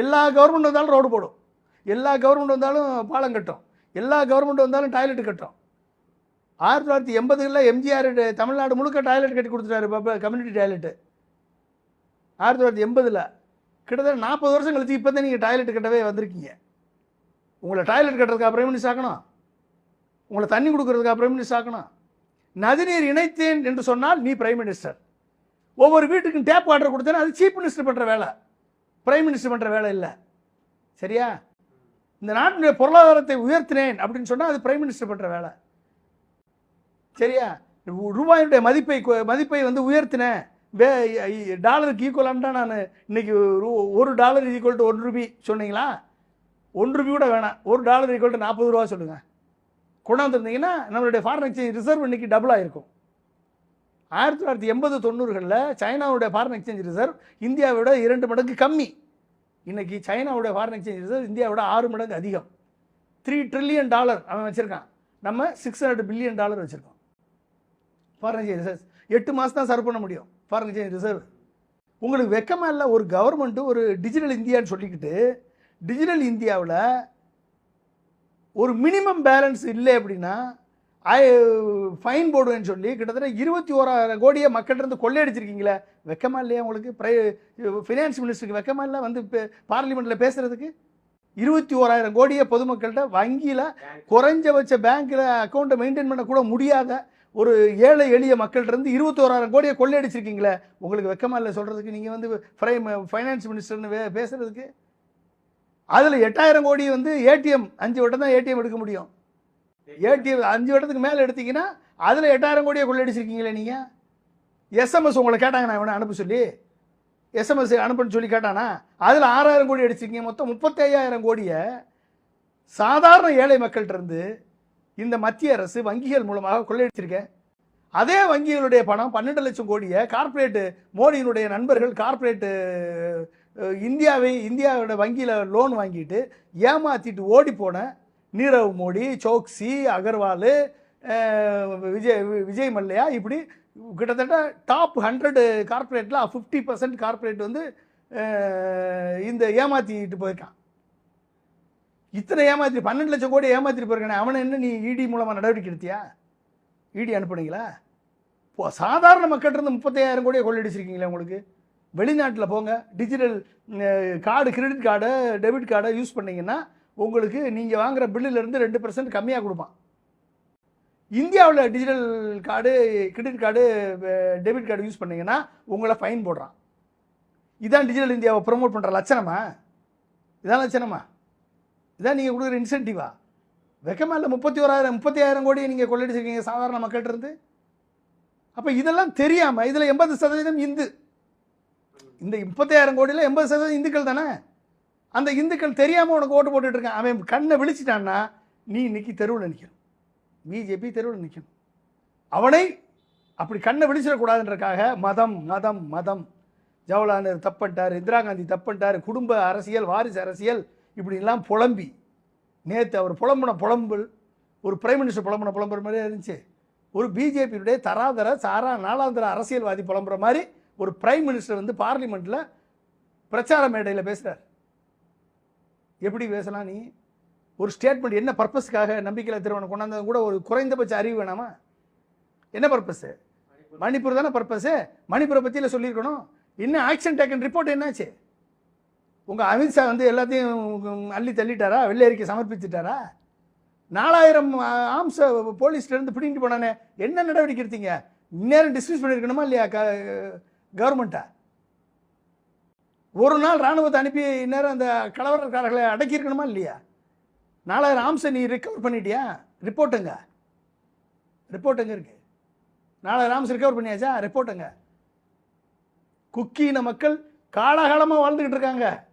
எல்லா கவர்மெண்ட் வந்தாலும் ரோடு போடும். எல்லா கவர்மெண்ட் வந்தாலும் பாலம் கட்டும். எல்லா கவர்மெண்ட் வந்தாலும் டாய்லெட் கட்டும். ஆயிரத்தி தொள்ளாயிரத்தி எண்பதுகளில் எம்ஜிஆர் தமிழ்நாடு முழுக்க டாய்லெட் கட்டி கொடுத்துட்டாரு கம்யூனிட்டி டாய்லெட்டு ஆயிரத்தி தொள்ளாயிரத்தி எண்பதில் கிட்டத்தட்ட நாற்பது வருஷம் கழிச்சு இப்போ தான் நீங்கள் டாய்லெட் கட்டவே வந்திருக்கீங்க. உங்களை டாய்லெட் கட்டுறதுக்காக பிரைம் மினிஸ்டர் ஆக்கணும். உங்களை தண்ணி கொடுக்கறதுக்காக பிரைம் மினிஸ்டர் ஆக்கணும். நதிநீர் இணைத்தேன் என்று சொன்னால் நீ பிரைம் மினிஸ்டர் ஒவ்வொரு வீட்டுக்கும் டேப் வாட்டர் கொடுத்தேன்னா அது சீஃப் மினிஸ்டர் பண்ணுற வேலை. பிரைம் மினிஸ்டர் பண்ணுற வேலை இல்லை. சரியா? இந்த நாட்டினுடைய பொருளாதாரத்தை உயர்த்தினேன் அப்படின்னு சொன்னால் அது பிரைம் மினிஸ்டர் பண்ணுற வேலை. சரியா? ரூபாயினுடைய மதிப்பை மதிப்பை வந்து உயர்த்தினேன். வே டாலருக்கு ஈக்குவலான்டா நான் இன்னைக்கு ரூ- ஒரு dollar equal to one rupee சொன்னீங்களா? ஒன் ரூபி கூட வேணாம். ஒரு டாலர் ஈக்குவல் டு நாற்பது ரூபா சொல்லுங்கள் கொண்டாந்துருந்தீங்கன்னா நம்மளுடைய ஃபாரின் எக்ஸ்சேஞ்ச் ரிசர்வ் இன்னைக்கு டபுள் ஆகிருக்கும் ஆயிரத்தி தொள்ளாயிரத்தி எண்பது தொண்ணூறுகளில் சைனாவுடைய ஃபாரின் எக்ஸ்சேஞ்ச் ரிசர்வ் இந்தியாவோட இரண்டு மடங்கு கம்மி. இன்றைக்கி சைனாவுடைய ஃபாரின் எக்ஸ்சேஞ்ச் ரிசர்வ் இந்தியாவோட ஆறு மடங்கு அதிகம். த்ரீ ட்ரில்லியன் டாலர் அவன் வச்சுருக்கான். நம்ம சிக்ஸ் ஹண்ட்ரட் பில்லியன் டாலர் வச்சுருக்கோம். ஃபாரின் எக்ஸ்சேஞ்ச் ரிசர்வ் எட்டு மாதம் தான் சர்வ் பண்ண முடியும் ஃபாரின் எக்ஸ்சேஞ்ச் ரிசர்வ் உங்களுக்கு வெக்கமாக இல்லை ஒரு கவர்மெண்ட்டு ஒரு டிஜிட்டல் இந்தியான்னு சொல்லிக்கிட்டு டிஜிட்டல் இந்தியாவில் ஒரு மினிமம் பேலன்ஸ் இல்லை அப்படின்னா ஃபைன் போடுவேன்னு சொல்லி கிட்டத்தட்ட இருபத்தி ஓராயிரம் கோடியை மக்கள்கிட்ட கொள்ளையடிச்சிருக்கீங்களே. வெக்கமா இல்லையா உங்களுக்கு? ப்ரை ஃபினான்ஸ் மினிஸ்டருக்கு வெக்கமா இல்லை? வந்து பார்லிமெண்ட்டில் பேசுகிறதுக்கு இருபத்தி ஓராயிரம் கோடியை பொதுமக்கள்கிட்ட வங்கியில் குறைஞ்சபட்ச பேங்க்கில் அக்கௌண்ட்டை மெயின்டைன் பண்ண கூட முடியாத ஒரு ஏழை எளிய மக்கள்கிட்ட இருந்து இருபத்தோராயிரம் கோடியை கொள்ளையடிச்சிருக்கீங்களே. உங்களுக்கு வெக்கமா இல்லை சொல்கிறதுக்கு நீங்கள் வந்து ஃபைனான்ஸ் மினிஸ்டர்னு வே பேசுகிறதுக்கு அதில் எட்டாயிரம் கோடி வந்து ஏடிஎம் அஞ்சு வட்டம் தான் ஏடிஎம் எடுக்க முடியும். ஏடிஎம் அஞ்சு வருடத்துக்கு மேலே எடுத்தீங்கன்னா அதில் எட்டாயிரம் கோடியை கொள்ளடிச்சிருக்கீங்களே நீங்கள் எஸ்எம்எஸ் உங்களை கேட்டாங்க நான் இவனை அனுப்ப சொல்லி? எஸ்எம்எஸ் அனுப்புன்னு சொல்லி கேட்டானா? அதில் ஆறாயிரம் கோடி அடிச்சிருக்கீங்க. மொத்தம் முப்பத்தி ஐயாயிரம் கோடியை சாதாரண ஏழை மக்கள்கிட்டருந்து இந்த மத்திய அரசு வங்கிகள் மூலமாக கொள்ளையடிச்சிருக்கேன் அதே வங்கிகளுடைய பணம் பன்னெண்டு லட்சம் கோடியை கார்ப்பரேட்டு மோடியினுடைய நண்பர்கள் கார்ப்பரேட்டு இந்தியாவை இந்தியாவோட வங்கியில் லோன் வாங்கிட்டு ஏமாற்றிட்டு ஓடி போன நீரவ் மோடி சோக்சி அகர்வால் விஜய் விஜய் மல்லையா இப்படி கிட்டத்தட்ட டாப் ஹண்ட்ரடு கார்ப்பரேட்டில் ஃபிஃப்டி பர்சன்ட் கார்ப்பரேட் வந்து இந்த ஏமாற்றிட்டு போயிருக்கான். இத்தனை ஏமாத்தி பன்னெண்டு லட்சம் கோடி ஏமாத்திட்டு போயிருக்கானே அவனை என்ன நீ இடி மூலமாக நடவடிக்கை எடுத்தியா? இடி அனுப்புனீங்களா? இப்போ சாதாரண மக்கள்கிட்ட முப்பத்தையாயிரம் கோடியை கொள்ளடிச்சிருக்கீங்களா உங்களுக்கு. வெளிநாட்டில் போங்க டிஜிட்டல் கார்டு கிரெடிட் கார்டை டெபிட் கார்டை யூஸ் பண்ணீங்கன்னா உங்களுக்கு நீங்கள் வாங்குற பில்லுலேருந்து ரெண்டு பர்சன்ட் கம்மியாக கொடுப்பான். இந்தியாவில் digital card credit card debit card use பண்ணிங்கன்னா உங்களை ஃபைன் போடுறான். இதான் டிஜிட்டல் இந்தியாவை ப்ரொமோட் பண்ணுற லட்சணமா? இதான் லட்சணமா? இதான் நீங்கள் கொடுக்குற இன்சென்டிவா வெக்கமா இல்லை முப்பத்தி ஓராயிரம் முப்பத்தி ஆயிரம் கோடியை நீங்கள் கொள்ளடிச்சிருக்கீங்க சாதாரண மக்கள்கிட்டருந்து அப்போ இதெல்லாம் தெரியாமல் இதில் எண்பது சதவீதம் இந்து. இந்த முப்பத்தாயிரம் கோடியில் எண்பது சதவீதம் இந்துக்கள் தானே? அந்த இந்துக்கள் தெரியாமல் உனக்கு ஓட்டு போட்டுட்டு இருக்கான். அவன் கண்ணை விழிச்சிட்டான்னா நீ இன்னைக்கு தெருவில் நிற்கணும் பிஜேபி தெருவில் நிற்கணும் அவனை அப்படி கண்ணை விழிச்சிடக்கூடாதுன்றக்காக மதம் மதம் மதம். ஜவஹர்லால் நேரு தப்பன்ட்டார் இந்திரா காந்தி தப்பன்ட்டார் குடும்ப அரசியல் வாரிசு அரசியல் இப்படிலாம் புலம்பி. நேற்று அவர் புலம்புன புலம்பல் ஒரு பிரைம் மினிஸ்டர் புலம்புன புலம்புற மாதிரியே இருந்துச்சு. ஒரு பிஜேபியுடைய தராதர சாரா நாலாந்தர அரசியல்வாதி புலம்புற மாதிரி ஒரு பிரைம் மினிஸ்டர் வந்து பார்லிமெண்ட்டில் பிரச்சார மேடையில் பேசுகிறார் எப்படி பேசலாம் நீ? ஒரு ஸ்டேட்மெண்ட் என்ன பர்பஸ்க்காக நம்பிக்கையில் திருமணம் கொண்டாந்தது கூட ஒரு குறைந்தபட்ச அறிவு வேணாமா? என்ன பர்பஸு மணிப்பூர் தானே பர்பஸு மணிப்பூரை பற்றியில் சொல்லியிருக்கணும். இன்னும் ஆக்ஷன் டேக்கன் ரிப்போர்ட் என்னாச்சு? உங்கள் அமித்ஷா வந்து எல்லாத்தையும் அள்ளி தள்ளிட்டாரா? வெள்ளை அறிக்கை சமர்ப்பிச்சிட்டாரா? நாலாயிரம் ஆம்ச போலீஸ்லேருந்து பிடிங்கிட்டு போனானே. என்ன நடவடிக்கை எடுத்தீங்க? இந்நேரம் டிஸ்மிஸ் பண்ணியிருக்கணுமா இல்லையா க கவர்மெண்ட்டை? ஒரு நாள் ராணுவத்தை அனுப்பி இந்நேரம் அந்த கலவரக்காரர்களை அடக்கியிருக்கணுமா இல்லையா? நாலாயிரம் ஆம்சை நீ ரிகவர் பண்ணிட்டியா? ரிப்போர்ட்டுங்க ரிப்போர்ட்டுங்க இருக்கு? நாலாயிரம் ஆம்ஸ் ரிகவர் பண்ணியாச்சா? ரிப்போர்ட்டுங்க குக்கீன மக்கள் காலாகாலமாக வாழ்ந்துக்கிட்டு இருக்காங்க.